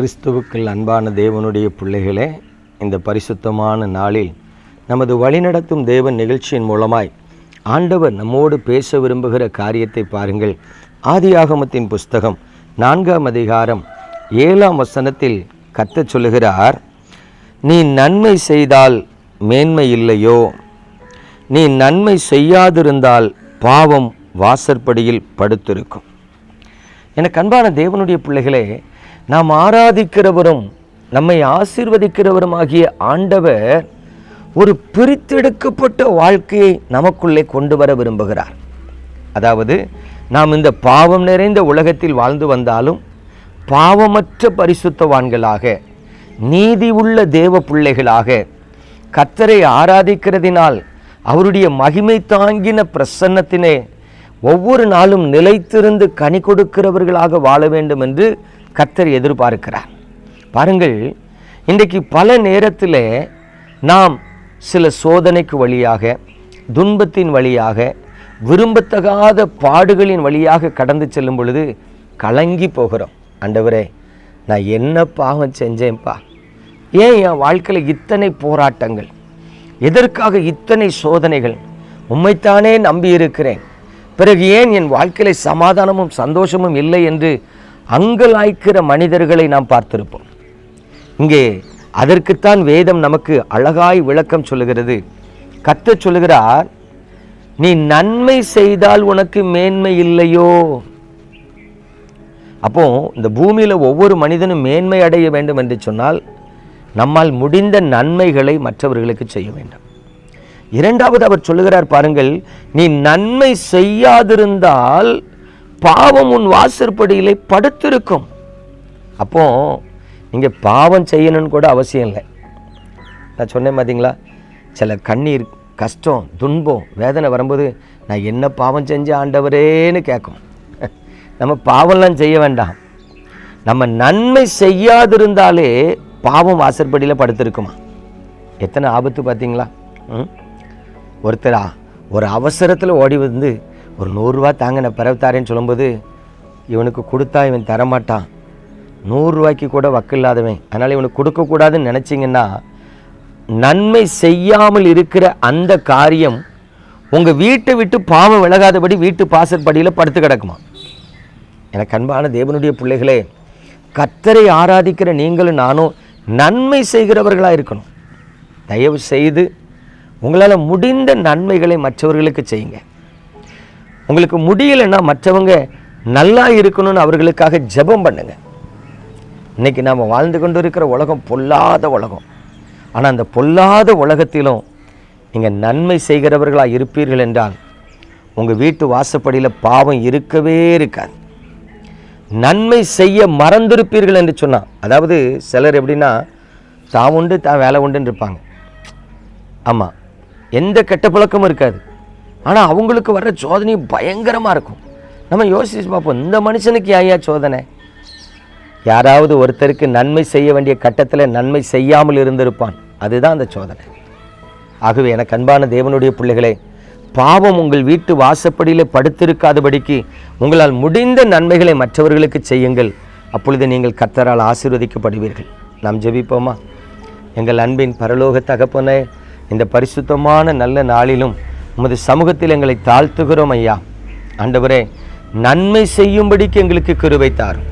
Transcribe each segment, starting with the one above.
கிறிஸ்துவுக்குள் அன்பான தேவனுடைய பிள்ளைகளே இந்த பரிசுத்தமான நாளில் நமது வழிநடத்தும் தேவன் நிகழ்ச்சியின் மூலமாய் ஆண்டவர் நம்மோடு பேச விரும்புகிற காரியத்தை பாருங்கள். ஆதியாகமத்தின் புஸ்தகம் நான்காம் அதிகாரம் ஏழாம் வசனத்தில் கத்தச் சொல்லுகிறார் நீ நன்மை செய்தால் மேன்மை இல்லையோ? நீ நன்மை செய்யாதிருந்தால் பாவம் வாசற்படியில் படுத்திருக்கும். எனக்கு அன்பான தேவனுடைய பிள்ளைகளே நாம் ஆராதிக்கிறவரும் நம்மை ஆசீர்வதிக்கிறவரும் ஆகிய ஆண்டவர் ஒரு பிரித்தெடுக்கப்பட்ட வாழ்க்கையை நமக்குள்ளே கொண்டு வர விரும்புகிறார். அதாவது நாம் இந்த பாவம் நிறைந்த உலகத்தில் வாழ்ந்து வந்தாலும் பாவமற்ற பரிசுத்தவான்களாக நீதி உள்ள தேவ பிள்ளைகளாக கத்தரை ஆராதிக்கிறதினால் அவருடைய மகிமை தாங்கின பிரசன்னத்தினே ஒவ்வொரு நாளும் நிலைத்திருந்து கனி கொடுக்கிறவர்களாக வாழ வேண்டும் என்று கத்தர் எதிர்பார்க்கிறார். பாருங்கள் இன்றைக்கு பல நேரத்தில் நாம் சில சோதனைக்கு வழியாக துன்பத்தின் வழியாக விரும்பத்தகாத பாடுகளின் வழியாக கடந்து செல்லும் பொழுது கலங்கி போகிறோம். ஆண்டவரே நான் என்ன பாவம் செஞ்சேன்ப்பா ஏன் என் வாழ்க்கையில் இத்தனை போராட்டங்கள்? எதற்காக இத்தனை சோதனைகள்? உண்மைத்தானே நம்பியிருக்கிறேன். பிறகு ஏன் என் வாழ்க்கையில சமாதானமும் சந்தோஷமும் இல்லை என்று அங்கலாய்க்கிற மனிதர்களை நாம் பார்த்திருப்போம். இங்கே அதற்குத்தான் வேதம் நமக்கு அழகாய் விளக்கம் சொல்லுகிறது. கத்த சொல்லுகிறார் நீ நன்மை செய்தால் உனக்கு மேன்மை இல்லையோ? அப்போ இந்த பூமியில் ஒவ்வொரு மனிதனும் மேன்மை அடைய வேண்டும் என்று சொன்னால் நம்மால் முடிந்த நன்மைகளை மற்றவர்களுக்கு செய்ய வேண்டும். இரண்டாவது அவர் சொல்லுகிறார் பாருங்கள் நீ நன்மை செய்யாதிருந்தால் பாவம் உன் வாசற்படியிலே படுத்திருக்கும். அப்போ நீங்கள் பாவம் செய்யணும்னு கூட அவசியம் இல்லை. நான் சொன்னேன் பார்த்தீங்களா சில கண்ணீர் கஷ்டம் துன்பம் வேதனை வரும்போது நான் என்ன பாவம் செஞ்ச ஆண்டவரேன்னு கேட்கும். நம்ம பாவம்லாம் செய்ய வேண்டாம். நம்ம நன்மை செய்யாதிருந்தாலே பாவம் வாசற்படியில் படுத்திருக்குமா? எத்தனை ஆபத்து பார்த்தீங்களா ம்? ஒருத்தரா ஒரு அவசரத்தில் ஓடி வந்து ஒரு நூறுரூவா தாங்க நான் பிறவுத்தாரேன்னு சொல்லும்போது இவனுக்கு கொடுத்தா இவன் தரமாட்டான். நூறுரூவாய்க்கு கூட வக்கில்லாதவன் அதனால் இவனுக்கு கொடுக்கக்கூடாதுன்னு நினச்சிங்கன்னா நன்மை செய்யாமல் இருக்கிற அந்த காரியம் உங்கள் வீட்டை விட்டு பாவம் விலகாதபடி வீட்டு பாசற்படியில் படுத்து கிடக்குமா? எனக்கு அன்பான தேவனுடைய பிள்ளைகளே கத்தரை ஆராதிக்கிற நீங்களும் நானும் நன்மை செய்கிறவர்களாக இருக்கணும். தயவு செய்து உங்களால் முடிந்த நன்மைகளை மற்றவர்களுக்கு செய்யுங்க. உங்களுக்கு முடியலைன்னா மற்றவங்க நல்லா இருக்கணும்னு அவர்களுக்காக ஜெபம் பண்ணுங்க. இன்னைக்கு நாம் வாழ்ந்து கொண்டு இருக்கிற உலகம் பொல்லாத உலகம். ஆனால் அந்த பொல்லாத உலகத்திலும் நீங்கள் நன்மை செய்கிறவர்களாக இருப்பீர்கள் என்றால் உங்கள் வீட்டு வாசப்படியில் பாவம் இருக்கவே இருக்காது. நன்மை செய்ய மறந்திருப்பீர்கள் என்று சொன்னான் அதாவது சிலர் எப்படின்னா தான் உண்டு தான் வேலை உண்டுன்னு இருப்பாங்க. ஆமாம் எந்த கெட்ட பழக்கமும் இருக்காது. ஆனால் அவங்களுக்கு வர்ற சோதனை பயங்கரமாக இருக்கும். நம்ம யோசிச்சு பார்ப்போம் இந்த மனுஷனுக்கு ஐயா சோதனை? யாராவது ஒருத்தருக்கு நன்மை செய்ய வேண்டிய கட்டத்தில் நன்மை செய்யாமல் இருந்திருப்பான். அதுதான் அந்த சோதனை. ஆகவே எனக்கு அன்பான தேவனுடைய பிள்ளைகளே பாவம் உங்கள் வீட்டு வாசப்படியில் படுத்திருக்காதபடிக்கு உங்களால் முடிந்த நன்மைகளை மற்றவர்களுக்கு செய்யுங்கள். அப்பொழுது நீங்கள் கத்தரால் ஆசீர்வதிக்கப்படுவீர்கள். நாம் ஜெபிப்போமா? எங்கள் அன்பின் பரலோக தகப்பனே இந்த பரிசுத்தமான நல்ல நாளிலும் உமது சமூகத்தில் எங்களை தாழ்த்துகிறோம் ஐயா. ஆண்டவரே நன்மை செய்யும்படிக்கு எங்களுக்கு கிருவை தாரும்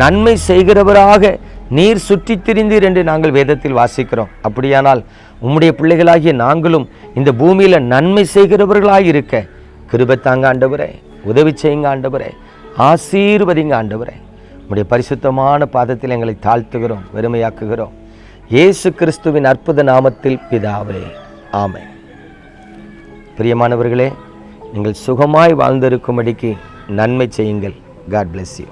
நன்மை செய்கிறவராக நீர் சுற்றித் திரிந்தீர் என்று நாங்கள் வேதத்தில் வாசிக்கிறோம். அப்படியானால் உம்முடைய பிள்ளைகளாகிய நாங்களும் இந்த பூமியில் நன்மை செய்கிறவர்களாக இருக்க கிருபை தாங்க ஆண்டவரே உதவி செய்யுங்க ஆண்டவரே ஆசீர்வதிங்க ஆண்டவரே. உம்முடைய பரிசுத்தமான பாதத்தில் எங்களை தாழ்த்துகிறோம் வெறுமையாக்குகிறோம். இயேசு கிறிஸ்துவின் அற்புத நாமத்தில் பிதாவே ஆமை பிரியமானவர்களே நீங்கள் சுகமாய் வாழ்ந்திருக்கும்படிக்கு நன்மை செய்யுங்கள். God bless you